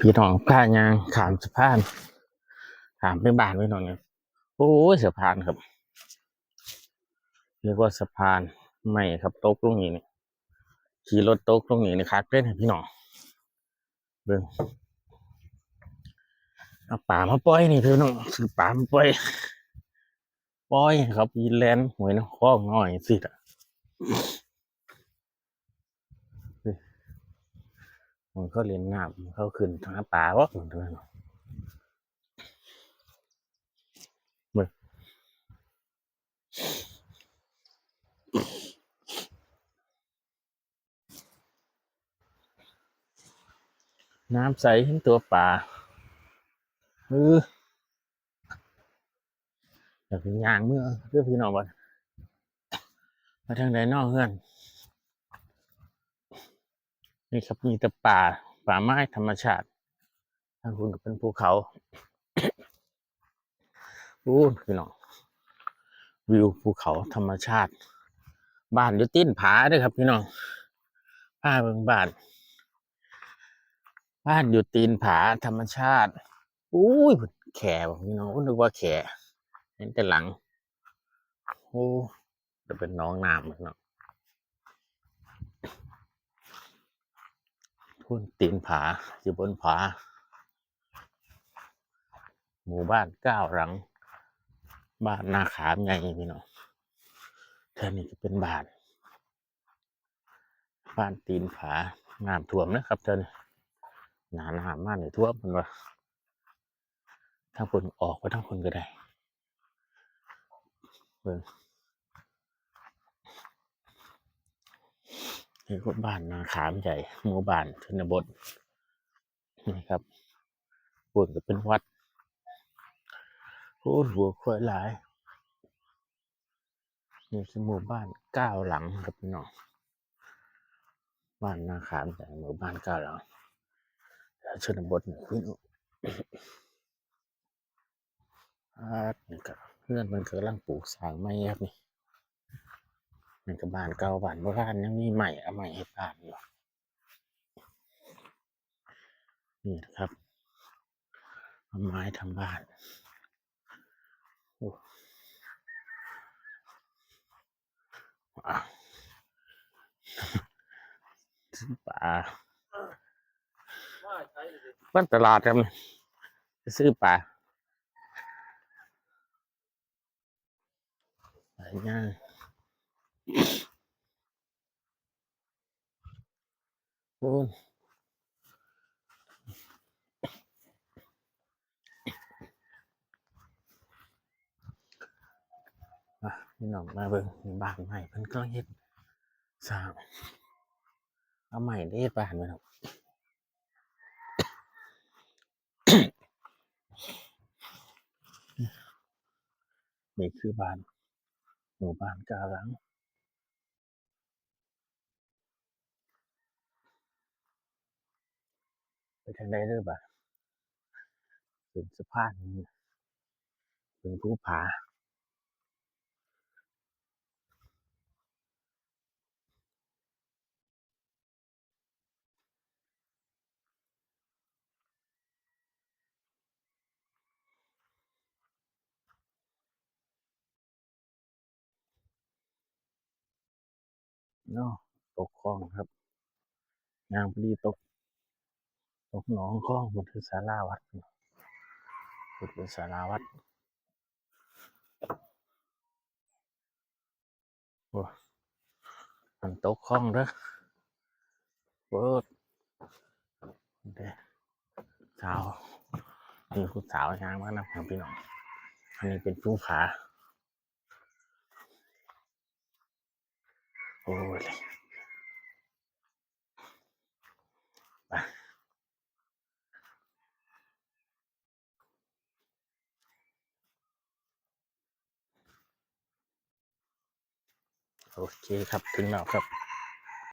พี่น้องผ่ายางขามสะพานขามไปบ้านไว้หน่อยเนี่ยโอ้ยสะพานครับเรียกว่าสะพานใหม่ครับโต๊ะตรงนี้นี่ขี่รถโต๊ะตรงนี้นะครับเล่นให้พี่น้องเบิ่งเอาป่ามาปล่อยนี่พี่น้องซื้อป่ามาปล่อยปล่อยครับยีแลนหวยน้ำคลองน้อยสิอะ มันก็เรียนน้ำเขาขึ้นทางป่าวะเหมือนกันเบิ่งน้ำใสเห็นตัวป่าเอออยากเป็นยางเมื่อเพื่อพี่น้องบ่มาทางใดนอกเพื่อน นี่ครับมีแต่ป่าป่าไม้ธรรมชาติทางคุณก็เป็นภูเขาอู้พี่น้องวิวภูเขาธรรมชาติ บ้านอยู่ตีนผาด้วยครับ พี่น้องผ้าเบิ่งบ้าน บ้านอยู่ตีนผาธรรมชาติอุ้ยแขบ่พี่น้องนึกว่าแขเห็นแต่หลังโอ้จะเป็นน้องน้ำพี่น้อง ทุ่นตีนผาอยู่บนผา หมู่บ้านเก้าหลัง บ้านนาขามใหญ่พี่น้องเท่านี้ก็เป็นบ้าน บ้านตีนผาน้ำท่วมนะครับเท่านี้หนาหนามากเลยท่วมมันว่าถ้าคนออกไปทั้งคนก็ได้เบิ่ง นี่ก็บ้านนาขามใหญ่หมู่บ้านชนบทนี่ครับปุ่นก็เป็นวัดโอ้หัวควายหลายนี่คือหมู่บ้านเก้าหลังครับพี่น้องบ้านนาขามใหญ่หมู่บ้านเก้าหลังแล้วชนบทนี่พี่น้องอ่านี่ก็เพื่อนมันกำลังปลูกสร้างไม้ครับนี่ นี่ก็บ้านเก่าบ้านโบราณยังมีใหม่เอาใหม่ให้บ้านอยู่นี่นะครับเอาไม้ทำบ้านโอ้ว้าวซื้อปลาบ้านตลาดครับนี่จะซื้อปลาอะไรง่าย โอ้พี่น้องมาเบิ่งบ้านใหม่เพิ่นก็เฮ็ดสร้างเอาใหม่ได้เฮ็ดบ้านไว้ครับนี่คือบ้านหมู่บ้านกาลัง ไปทางใดเด้อบ่าเป็นสะพานนี่เป็นภูผาเนาะตกคลองครับงามพอดีตก ตกหนองคลองมันคือศาลาวัดมันเป็นศาลาวัดโอ้มันตกคลองเด้อเบิดเด้สาวนี่คุณสาวยางมากนะครับพี่น้องอันนี้เป็นภูผาโอ้ย โอเคครับ ถึงแล้วครับ